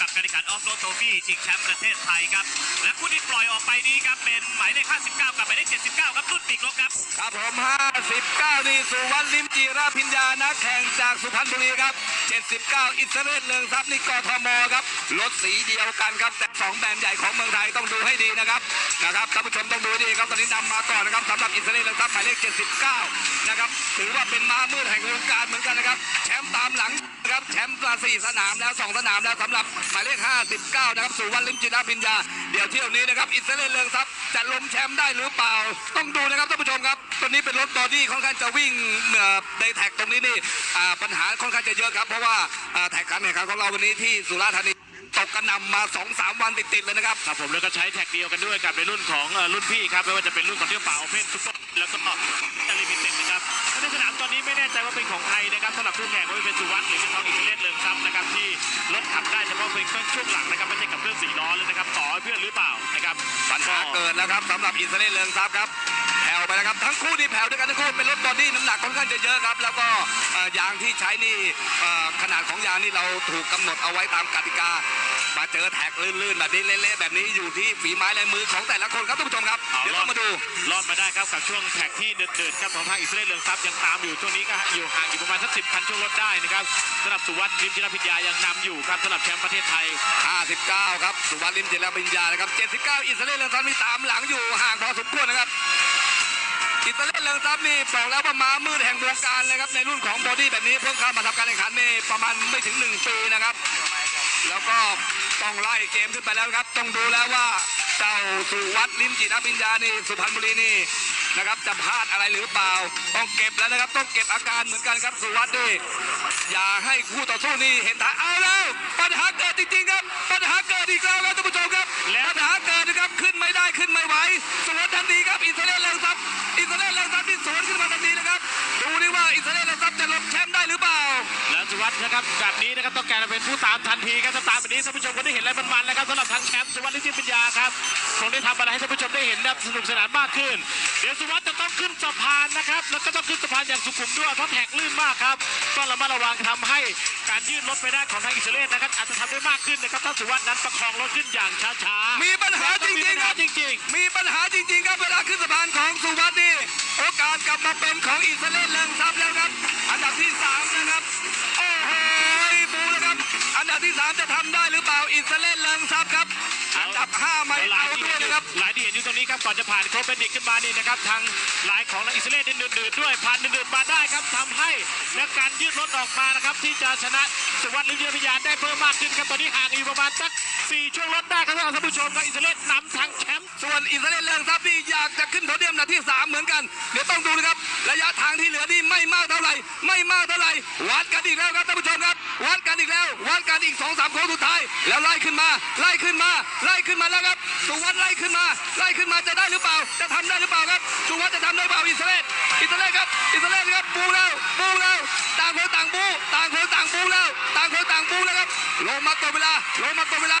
กับการแข่งขันออฟโรดโทฟี่ชิงแชมป์ประเทศไทยครับ และคู่ที่ปล่อยออกไปนี้ครับเป็นหมายเลข 59 กับหมายเลข 79 ครับรุ่นปีกลบครับ ครับผม 59 นี่สุวรรณลิมจีราพิญญานักแข่งจากสุพรรณบุรีครับ 79 อิสเระเอเรืองทรัพย์นี่กทมครับรถสีเดียวกันครับ แต่สองแบรนด์ใหญ่ของเมืองไทยต้องดูให้ดีนะครับนะครับท่านผู้ชมต้องดูดีครับตอนนี้นำมาก่อนนะครับสำหรับอิสเระเอเรืองทรัพย์หมายเลข 79 นะครับถือว่าเป็นม้ามืดแห่งวงการ นกันนะครับแชมป์ตามหลังนะครับแชมป์มาสี่สนามแล้วสองสนามแล้วสำหรับหมายเลข 59 นะครับสุวรรณลิมจิราพิญญาเดี๋ยวเที่ยวนี้นะครับอิสระเอเรืองทรัพย์จะล้มแชมป์ได้หรือเปล่า ต้องดูนะครับท่านผู้ชมครับตัวนี้เป็นรถบอดี้ค่อนข้างจะวิ่งในแท็กตรงนี้นี่ปัญหาค่อนข้างจะเยอะครับ เพราะว่าแท็กการแข่งขันของเราวันนี้ที่สุราษฎร์ธานีตกกระนำมา 2-3 วันติดๆเลยนะครับครับผมแล้วก็ใช้แท็กเดียวกันด้วยกับในรุ่นของรุ่นพี่ครับไม่ว่าจะเป็นรุ่นของเที่ยวเป่าเพนซุปเปอร์แล้วก็อลิมิเต็ดนะครับ ในสนามตอนนี้ไม่แน่ใจว่าเป็นของใครนะครับสำหรับคู่แข่งว่าเป็นสุวัสด์หรือเป็นทองอิสเลสเลิงทรัพย์นะครับที่รถขับได้เฉพาะเป็นเครื่องช่วงหลังนะครับไม่ใช่กับเครื่องสี่ล้อเลยนะครับต่อเพื่อนหรือเปล่านะครับปัญหาเกิดแล้วครับสำหรับอิสเอลเรืองทรัพย์ครับแผ่วไปแล้วครับทั้งคู่นี่แผ่วด้วยกันทั้งคู่เป็นรถบอดี้น้ำหนักค่อนข้างจะเยอะครับ แล้วก็ยางที่ใช้นี่ขนาดของยางนี่เราถูกกำหนดเอาไว้ตามกติกา มาเจอแท็กลื่นๆแบบนี้เละๆแบบนี้อยู่ที่ฝีไม้ลายมือของแต่ละคนครับท่านผู้ชม รอดมาได้ครับกับช่วงแท็กที่เดือดๆครับของทางอิสราเอลเรืองทรัพย์ยังตามอยู่ช่วงนี้ก็อยู่ห่างอยู่ประมาณสักสิบคันช่วงรถได้นะครับสำหรับสุวัสดิ์ลิมจิรพิญญายังนำอยู่ครับสำหรับแชมป์ประเทศไทย 59 ครับสุวรรณลิมจริญปัญญานะครับ 79 อิสราเอลเรืองทรัพย์นี่ตามหลังอยู่ห่างพอสมควรนะครับอิสราเอลเรืองทรัพย์นี่บอกแล้วว่าม้ามืดแห่งวงการเลยครับในรุ่นของบอดี้แบบนี้เพิ่งเข้ามาทำการแข่งขันนี่ประมาณไม่ถึง 1 ปีนะครับ แล้วก็ต้องไล่เกมขึ้นไปแล้วครับ ต้องดูแล้วว่าเจ้าสุวัสดิ์ลิมจิรปิญญานี่สุพรรณบุรีนี่นะครับจะพลาดอะไรหรือเปล่า ต้องเก็บแล้วนะครับ ต้องเก็บอาการเหมือนกันครับสุวัสดิ์นี่อย่าให้คู่ต่อสู้นี่เห็นทางเอาแล้วปัญหาเกิดจริงๆครับ ปัญหาเกิดอีกแล้วครับท่านผู้ชมครับแล้วปัญหาเกิดนะครับขึ้นไม่ได้ขึ้นไม่ไหวสุวนทันทีครับอิสราเอลเรืองทรัพย์อิสราเอลเรืองทรัพย์ที่สวนขึ้นมาทันทีนะครับดูนี่ว่าอิสราเอลเรืองทรัพย์จะล้มแชมป์ได้หรือ วสุวัสด์นะครับแบบนี้นะครับต้องการเป็นผู้ตามทันทีครับถ้าตามแบบนี้ท่านผู้ชมก็ได้เห็นอะไรมันๆแล้วครับสำหรับทางแชมป์สุวัสดิ์ลิจิตปัญญาครับคงได้ทำอะไรให้ท่านผู้ชมได้เห็นนะครับสนุกสนานมากขึ้น เดี๋ยวสุวัสด์จะต้องขึ้นสะพานนะครับ แล้วก็ต้องขึ้นสะพานอย่างสุขุมด้วยเพราะแท็กลื่นมากครับต้องระมัดระวังทำให้การยืดรถไปได้ของทางอิสราเอลนะครับอาจจะทำได้มากขึ้นนะครับถ้าสุวัสด์นั้นประคองรถขึ้นอย่างช้าๆมีปัญหาจมีริปังญๆคหารับจริงมีปัญหาจริงๆครับเวลาขึ้นสะพานของสุวัสดิ์นี่โอกาสกลับมาเป็นของอิสราเอลเรืองทรัพย์แล้วครับ จะทำได้หรือเปล่าอิสราเอลเรืองทรัพย์ครับๆอันดับห้าไม่หลาเอายที่ด้วเห็ยนอยู่นะครับหลายที่เห็นอยู่ตรงนี้ครับก่อนจะผ่านโคเปนดิกขึ้นมานี่นะครับทางหลายของนักอิสราเอลนี่เดือดๆด้วยผ่านเดือดๆมาได้ครับทำให้และการยืดรถออกมานะครับที่จะชนะสุวัสดิ์ลิมเยพยานได้เพิ่มมากขึ้นครับตอนนี้ห่างอยู่ประมาณสักสี่ช่วงรถได้ครับท่านผู้ชมครับอิสราเอลนำทางแชมป์ส่วนอิสราเอลเรืองทรัพย์นี่อยากจะขึ้นโพเดียมอันดับที่สามเหมือนกันเดี๋ยวต้องดูนะครับระยะทางที่เหลือนี่ไม่มากเท่าไหร่ไม่มากเท่าไหร่วัดกันอีกแล้วครับท่านผู้ กันอีกสองสามครั้งสุดท้าย แล้วไล่ขึ้นมาไล่ขึ้นมาไล่ขึ้นมาแล้วครับสุวัสด์ไล่ขึ้นมาไล่ขึ้นมาจะได้หรือเปล่า จะทำได้หรือเปล่าครับสุวัสด์จะทำได้เปล่าอิสราเอลอิสราเอลครับอิสราเอลครับบูแล้วบูแล้วต่างคนต่างบูต่างคนต่างบูแล้วต่างคนต่างบูแล้วครับลงมาตัวเวลาลงมาตัวเวลา